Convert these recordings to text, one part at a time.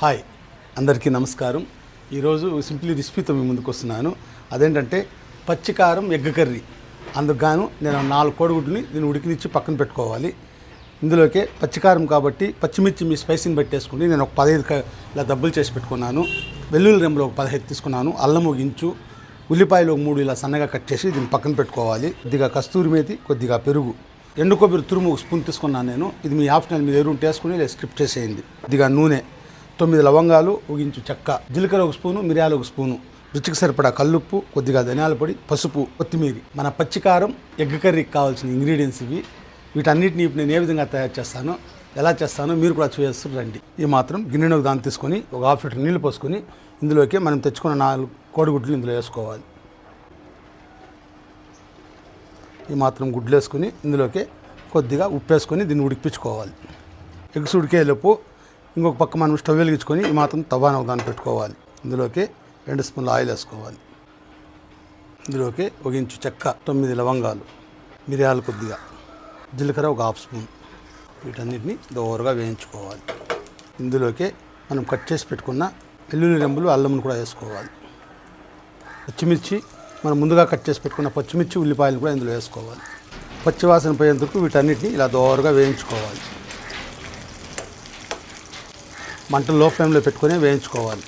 Hi అందరికీ నమస్కారం. ఈరోజు సింప్లీ రెసిపీతో మీ ముందుకు వస్తున్నాను. అదేంటంటే పచ్చికారం ఎగ్ కర్రీ. అందుకు గాను నేను నాలుగు కోడిగుడ్లని దీన్ని ఉడికినిచ్చి పక్కన పెట్టుకోవాలి. ఇందులోకే పచ్చికారం కాబట్టి పచ్చిమిర్చి మీ స్పైసీని పెట్టేసుకుని నేను ఒక పదహైదు ఇలా దబ్బులు చేసి పెట్టుకున్నాను. వెల్లుల్లి రెంబులు ఒక పదహైదు తీసుకున్నాను. అల్లం ఒక ఇంచు ఉల్లిపాయలు ఒక మూడు ఇలా సన్నగా కట్ చేసి దీన్ని పక్కన పెట్టుకోవాలి. కొద్దిగా కస్తూరి మేతి కొద్దిగా పెరుగు. ఎండు కొబ్బరి తురుము ఒక స్పూన్ తీసుకున్నాను నేను. ఇది మీ ఆప్షనల్. మీరు ఎరువు వేసుకుని ఇలా స్క్రిప్ట్ చేసేయండి. కొద్దిగా నూనె. తొమ్మిది లవంగాలు ఊగించు చెక్క జీలకర్ర ఒక స్పూను మిరియాలు ఒక స్పూను. రుచికి సరిపడా కల్లుప్పు కొద్దిగా ధనియాల పొడి పసుపు కొత్తిమీర. మన పచ్చికారం ఎగ్ కర్రీకి కావాల్సిన ఇంగ్రీడియంట్స్ ఇవి. వీటన్నిటిని ఇప్పుడు నేను ఏ విధంగా తయారు చేస్తానో ఎలా చేస్తానో మీరు కూడా చూసేస్తారు రండి. ఈ మాత్రం గిన్నెను దాన్ని తీసుకొని ఒక హాఫ్ లీటర్ నీళ్ళు పోసుకొని ఇందులోకి మనం తెచ్చుకున్న నాలుగు కోడిగుడ్లు ఇందులో వేసుకోవాలి. ఈ మాత్రం గుడ్లు వేసుకొని ఇందులోకి కొద్దిగా ఉప్పు వేసుకొని దీన్ని ఉడికిపించుకోవాలి ఎగ్స్ ఉడికేలోపు ఇంకొక పక్క మనం స్టవ్ వెలిగించుకొని ఈ మాత్రం తవాన ఒక దాన్ని పెట్టుకోవాలి. ఇందులోకి రెండు స్పూన్లు ఆయిల్ వేసుకోవాలి. ఇందులోకి ఒక ఇంచు చెక్క తొమ్మిది లవంగాలు మిరియాలు కొద్దిగా జీలకర్ర ఒక హాఫ్ స్పూన్. వీటన్నిటిని దోరగా వేయించుకోవాలి. ఇందులోకి మనం కట్ చేసి పెట్టుకున్న వెల్లుల్లి రెంబులు అల్లంను కూడా వేసుకోవాలి. పచ్చిమిర్చి మనం ముందుగా కట్ చేసి పెట్టుకున్న పచ్చిమిర్చి ఉల్లిపాయలు కూడా ఇందులో వేసుకోవాలి. పచ్చివాసన పోయేందుకు వీటన్నిటిని ఇలా దోరగా వేయించుకోవాలి. మంట లో ఫ్లేమ్లో పెట్టుకొని వేయించుకోవాలి.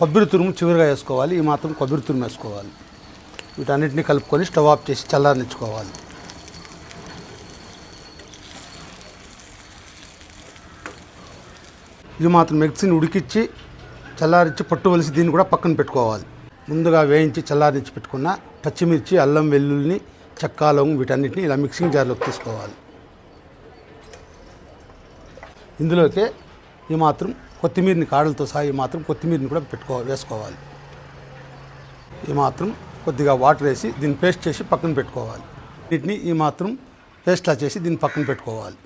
కొబ్బరి తురుము చివరిగా వేసుకోవాలి. ఈ మాత్రం కొబ్బరి తురుము వేసుకోవాలి. వీటన్నిటిని కలుపుకొని స్టవ్ ఆఫ్ చేసి చల్లారనిచ్చుకోవాలి. ఇది మాత్రం మిక్సీని ఉడికిచ్చి చల్లారించి పట్టువలిసి దీన్ని కూడా పక్కన పెట్టుకోవాలి. ముందుగా వేయించి చల్లారించి పెట్టుకున్న పచ్చిమిర్చి అల్లం వెల్లుల్లిని చెక్క లవంగం వీటన్నిటిని ఇలా మిక్సింగ్ జార్లోకి తీసుకోవాలి. ఇందులోకే ఈ మాత్రం కొత్తిమీరని కాడలతో సహా ఈ మాత్రం కొత్తిమీరని కూడా పెట్టుకో వేసుకోవాలి. ఈ మాత్రం కొద్దిగా వాటర్ వేసి దీన్ని పేస్ట్ చేసి పక్కన పెట్టుకోవాలి. వీటిని ఈ మాత్రం పేస్ట్లా చేసి దీన్ని పక్కన పెట్టుకోవాలి.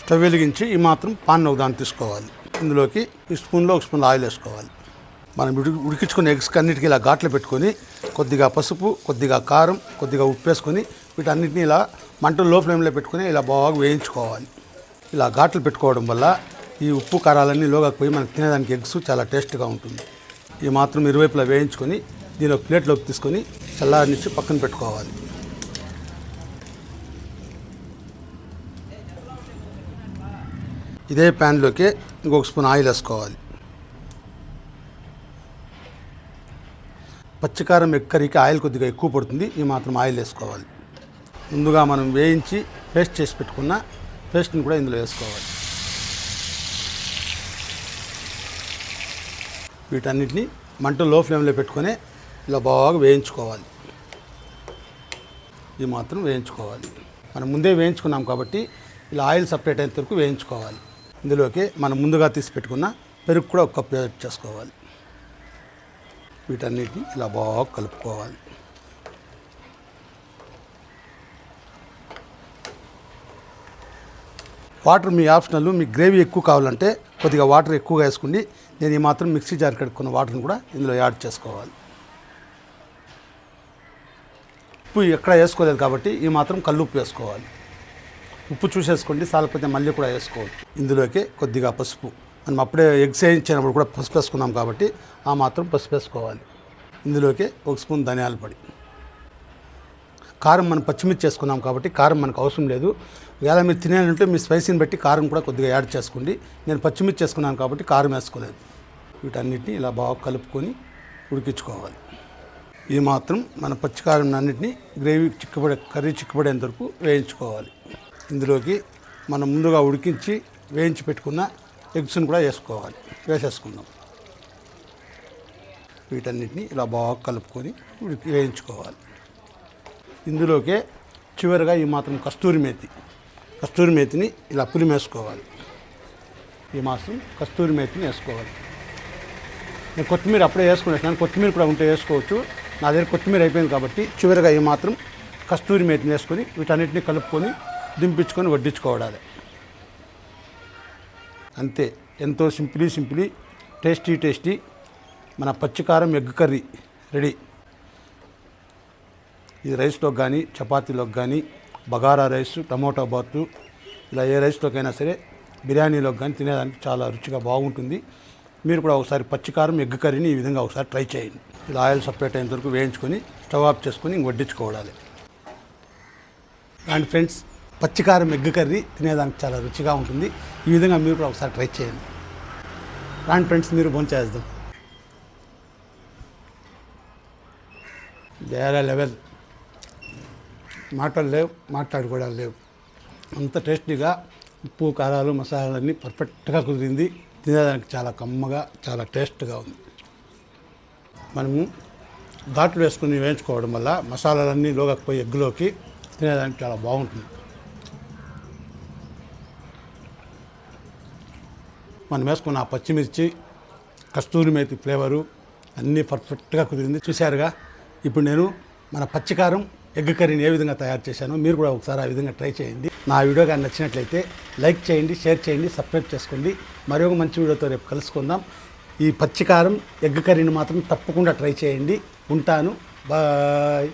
స్టవ్ వెలిగించి ఈ మాత్రం పాన్ ఒక దాన్ని తీసుకోవాలి. ఇందులోకి ఈ స్పూన్లో ఒక స్పూన్ ఆయిల్ వేసుకోవాలి. మనం ఉడికించుకున్న ఎగ్స్ అన్నిటికీ ఇలా ఘాట్లు పెట్టుకొని కొద్దిగా పసుపు కొద్దిగా కారం కొద్దిగా ఉప్పు వేసుకొని వీటన్నిటిని ఇలా మంటలు లో ఫ్లేమ్లో పెట్టుకొని ఇలా బాగా వేయించుకోవాలి. ఇలా ఘాట్లు పెట్టుకోవడం వల్ల ఈ ఉప్పు కారాలన్నీ లోగాకి పోయి మనం తినేదానికి ఎగ్స్ చాలా టేస్ట్గా ఉంటుంది. ఈ మాత్రం ఇరువైపులా వేయించుకొని దీని ఒక ప్లేట్లోకి తీసుకొని చల్లారనిచ్చి పక్కన పెట్టుకోవాలి. ఇదే ప్యాన్లోకి ఇంకొక స్పూన్ ఆయిల్ వేసుకోవాలి. పచ్చికారం ఎక్కరికి ఆయిల్ కొద్దిగా ఎక్కువ పడుతుంది. ఈ మాత్రం ఆయిల్ వేసుకోవాలి. ముందుగా మనం వేయించి పేస్ట్ చేసి పెట్టుకున్న పేస్ట్ని కూడా ఇందులో వేసుకోవాలి. వీటన్నిటిని మంట లో ఫ్లేమ్లో పెట్టుకొని ఇలా బాగా వేయించుకోవాలి. ఈ మాత్రం వేయించుకోవాలి. మనం ముందే వేయించుకున్నాం కాబట్టి ఇలా ఆయిల్ సపరేట్ అయిన వరకు వేయించుకోవాలి. ఇందులోకి మనం ముందుగా తీసి పెట్టుకున్న పెరుగు కూడా ఒక కప్ చేసుకోవాలి. వీటన్నిటిని ఇలా బాగా కలుపుకోవాలి. వాటర్ మీ ఆప్షనల్ మీకు గ్రేవీ ఎక్కువ కావాలంటే కొద్దిగా వాటర్ ఎక్కువగా వేసుకుని నేను ఈ మాత్రం మిక్సీ జార్ కడుక్కున్న వాటర్ని కూడా ఇందులో యాడ్ చేసుకోవాలి. ఉప్పు ఎక్కడ వేసుకోలేదు కాబట్టి ఈ మాత్రం కల్లుప్పు వేసుకోవాలి. ఉప్పు చూసేసుకోండి సాలకపోతే మళ్ళీ కూడా వేసుకోవచ్చు. ఇందులోకి కొద్దిగా పసుపు. మనం అప్పుడే ఎగ్స్ వేయించినప్పుడు కూడా పసుపు వేసుకున్నాం కాబట్టి ఆ మాత్రం పసుపు వేసుకోవాలి. ఇందులోకి ఒక స్పూన్ ధనియాల పొడి. కారం మనం పచ్చిమిర్చి చేసుకున్నాం కాబట్టి కారం మనకు అవసరం లేదు. ఒకవేళ మీరు తినాలంటే మీ స్పైసీని బట్టి కారం కూడా కొద్దిగా యాడ్ చేసుకోండి. నేను పచ్చిమిర్చి చేసుకున్నాను కాబట్టి కారం వేసుకోలేదు. వీటన్నిటిని ఇలా బాగా కలుపుకొని ఉడికించుకోవాలి. ఇది మాత్రం మన పచ్చికారం అన్నింటినీ గ్రేవీ చిక్కబడే కర్రీ చిక్కబడేంత వరకు వేయించుకోవాలి. ఇందులోకి మనం ముందుగా ఉడికించి వేయించి పెట్టుకున్న ఎగ్స్ని కూడా వేసుకోవాలి. వేసేసుకుందాం. వీటన్నిటిని ఇలా బాగా కలుపుకొని వేయించుకోవాలి. ఇందులోకే చివరిగా ఈ మాత్రం కస్తూరి మేతి. కస్తూరి మేతిని ఇలా పులిమేసుకోవాలి. ఈ మాత్రం కస్తూరి మేతిని వేసుకోవాలి. నేను కొత్తిమీర అప్పుడే వేసుకునేసాను కొత్తిమీర కూడా ఉంటే వేసుకోవచ్చు. నా దగ్గర కొత్తిమీర అయిపోయింది కాబట్టి చివరిగా ఈ మాత్రం కస్తూరి మేతిని వేసుకొని వీటన్నిటిని కలుపుకొని దింపించుకొని వడ్డించుకోవడాలి అంతే. ఎంతో సింపులీ సింపులీ టేస్టీ టేస్టీ మన పచ్చికారం ఎగ్ కర్రీ రెడీ. ఇది రైస్లోకి కానీ చపాతీలోకి కానీ బగారా రైస్ టమోటా బాతు ఇలా ఏ రైస్లోకైనా సరే బిర్యానీలోకి కానీ తినేదానికి చాలా రుచిగా బాగుంటుంది. మీరు కూడా ఒకసారి పచ్చికారం ఎగ్ కర్రీని ఈ విధంగా ఒకసారి ట్రై చేయండి. ఇలా ఆయిల్ సపరేట్ అయిన వరకు వేయించుకొని స్టవ్ ఆఫ్ చేసుకొని ఇంక వడ్డించుకోవాలి. అండ్ ఫ్రెండ్స్ పచ్చికారం ఎగ్ కర్రీ తినేదానికి చాలా రుచిగా ఉంటుంది. ఈ విధంగా మీరు కూడా ఒకసారి ట్రై చేయండి. రాండి ఫ్రెండ్స్ మీరు భోంచేద్దాం. వేరే లెవెల్. మాటలు లేవు మాట్లాడుకోవడాలు లేవు. అంత టేస్టీగా ఉప్పు కారాలు మసాలాలన్నీ పర్ఫెక్ట్గా కుదిరింది. తినేదానికి చాలా కమ్మగా చాలా టేస్ట్గా ఉంది. మనము ఘాట్లు వేసుకుని వేయించుకోవడం వల్ల మసాలాలన్నీ లోగకపోయి ఎగ్గులోకి తినేదానికి చాలా బాగుంటుంది. మనం వేసుకున్న ఆ పచ్చిమిర్చి కస్తూరి మేతి ఫ్లేవరు అన్నీ పర్ఫెక్ట్గా కుదిరింది. చూశారుగా ఇప్పుడు నేను మన పచ్చికారం ఎగ్ కర్రీని ఏ విధంగా తయారు చేశానో మీరు కూడా ఒకసారి ఆ విధంగా ట్రై చేయండి. నా వీడియో కానీ నచ్చినట్లయితే లైక్ చేయండి షేర్ చేయండి సబ్స్క్రైబ్ చేసుకోండి. మరి ఒక మంచి వీడియోతో రేపు కలుసుకుందాం. ఈ పచ్చికారం ఎగ్ కర్రీని మాత్రం తప్పకుండా ట్రై చేయండి. ఉంటాను. బాయ్.